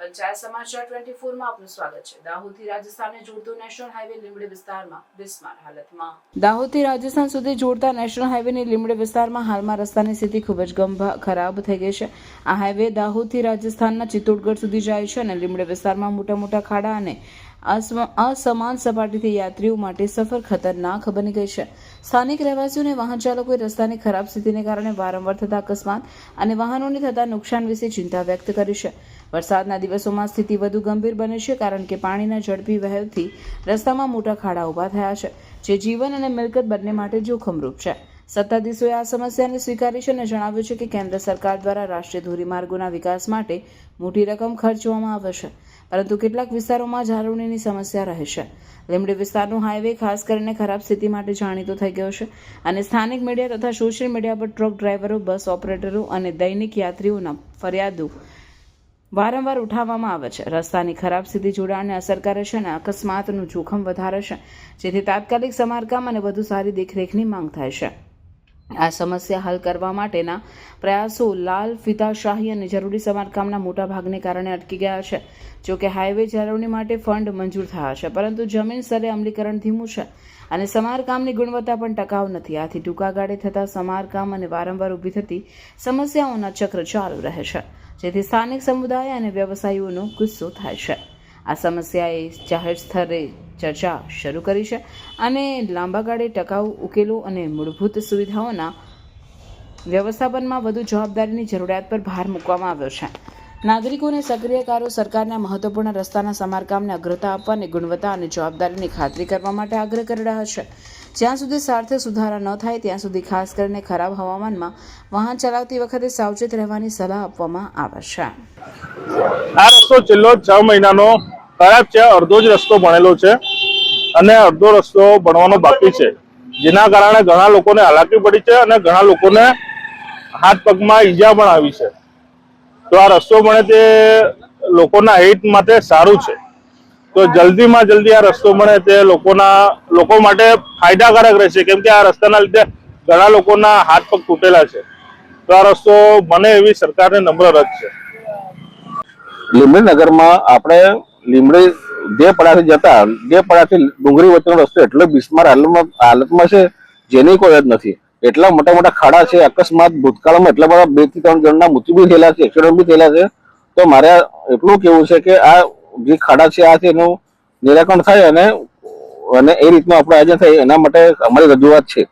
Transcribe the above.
પંચાયત સમાચાર ટ્વેન્ટી ફોરમાં આપનું સ્વાગત છે. દાહોદથી રાજસ્થાનને જોડતો નેશનલ હાઈવે લીમડી વિસ્તારમાં બિસ્માર હાલતમાં. દાહોદથી રાજસ્થાન સુધી જોડતા નેશનલ હાઈવેની લીમડી વિસ્તારમાં હાલમાં રસ્તાની સ્થિતિ ખૂબ જ ગંભા, ખરાબ થઈ ગઈ છે. આ હાઈવે દાહોદથી રાજસ્થાનના ચિત્તોડગઢ સુધી જાય છે અને લીમડી વિસ્તારમાં મોટા મોટા ખાડા અને અસમાન સપાટીથી યાત્રીઓ માટે સફર ખતરનાક બની ગઈ છે. સ્થાનિક રહેવાસીઓને વાહન ચાલકોએ રસ્તાની ખરાબ સ્થિતિને કારણે વારંવાર થતા અકસ્માત અને વાહનોને થતા નુકસાન વિશે ચિંતા વ્યક્ત કરી છે. વરસાદના દિવસોમાં સ્થિતિ વધુ ગંભીર બને છે કારણ કે પાણીના ઝડપી વહેવથી રસ્તામાં મોટા ખાડા ઊભા થયા છે, જે જીવન અને મિલકત બંને માટે જોખમરૂપ છે. સત્તાધીશોએ આ સમસ્યાને સ્વીકારી છે અને જણાવ્યું છે કે કેન્દ્ર સરકાર દ્વારા રાષ્ટ્રીય ધોરીમાર્ગોના વિકાસ માટે મોટી રકમ ખર્ચવામાં આવશે પરંતુ કેટલાક વિસ્તારોમાં જાળવણીની સમસ્યા રહેશે લીમડી વિસ્તારનો હાઈવે ખાસ કરીને ખરાબ સ્થિતિ માટે જાણીતો થઈ ગયો છે અને સ્થાનિક મીડિયા તથા સોશિયલ મીડિયા પર ટ્રક ડ્રાઈવરો, બસ ઓપરેટરો અને દૈનિક યાત્રીઓના ફરિયાદો વારંવાર ઉઠાવવામાં આવે છે. રસ્તાની ખરાબ સ્થિતિ જોડાણને અસર કરે છે અને અકસ્માતનું જોખમ વધારે છે, જેથી તાત્કાલિક સમારકામ અને વધુ સારી દેખરેખની માંગ થાય છે. આ સમસ્યા હલ કરવા માટેના પ્રયાસો લાલ ફિતાશાહી અને જરૂરી સમારકામના મોટા ભાગને કારણે અટકી ગયા છે. જોકે હાઈવે જાળવણી માટે ફંડ મંજૂર થયા છે, પરંતુ જમીન સ્તરે અમલીકરણ ધીમું છે અને સમારકામની ગુણવત્તા પણ ટકાઉ નથી. આથી ટૂંકા ગાળે થતા સમારકામ અને વારંવાર ઊભી થતી સમસ્યાઓના ચક્ર ચાલુ રહે છે, જેથી સ્થાનિક સમુદાય અને વ્યવસાયીઓનો ગુસ્સો થાય છે. આ સમસ્યાએ જાહેર સ્તરે ચર્ચા શરૂ કરી છે અને લાંબા ગાળે ટકાઉ ઉકેલો અને મૂળભૂત સુવિધાઓના વ્યવસ્થાપનમાં વધુ જવાબદારીની જરૂરિયાત પર ભાર મૂકવામાં આવ્યો છે. નાગરિકોને સક્રિયકારો સરકારના મહત્વપૂર્ણ રસ્તાના સમારકામને અગ્રતા આપવા અને ગુણવત્તા અને જવાબદારીની ખાતરી કરવા માટે આગ્રહ કરી રહ્યા છે. જ્યાં સુધી સાર્થક સુધારા ન થાય, ત્યાં સુધી ખાસ કરીને ખરાબ હવામાનમાં વાહન ચલાવતી વખતે સાવચેત રહેવાની સલાહ આપવામાં આવે છે. આ રસ્તો છેલ્લો છ મહિનાનો ખરાબ છે, અડધો જ રસ્તો ભણેલો છે. અને અડધો રસ્તો બનવાનો બાકી છે. જેના કારણે ઘણા લોકોને હાલાકી પડી છે અને ઘણા લોકોને હાથ પગમાં ઈજા પણ આવી છે. તો આ રસ્તો બને તે લોકોના હિત માટે સારું છે. તો જલ્દીમાં જલ્દી આ રસ્તો બને તે લોકોના, લોકો માટે ફાયદાકારક રહેશે. કેમ કે આ રસ્તાના લીધે ઘણા લોકોના હાથ પગ તૂટેલા છે. તો આ રસ્તો બને એવી સરકારને નમ્ર રજ છે. લીમડી નગરમાં આપણે લીંબડી દેપડાથી જતા દેપડાથી ડુંગરી વચ્ચેનો રસ્તો એટલો બિસ્માર હાલતમાં હાલતમાં છે, જેની કોઈ જ નથી. એટલા મોટા મોટા ખાડા છે, અકસ્માત, ભૂતકાળમાં એટલા બધા બેથી ત્રણ જણના મૃત્યુ બી થયેલા છે એક્સિડન્ટ બી થયેલા છે. તો મારે એટલું કેવું છે કે આ જે ખાડા છે, આ છે, એનું નિરાકરણ થાય અને અને એ રીતનું આપણું આયોજન થાય, એના માટે અમારી રજૂઆત છે.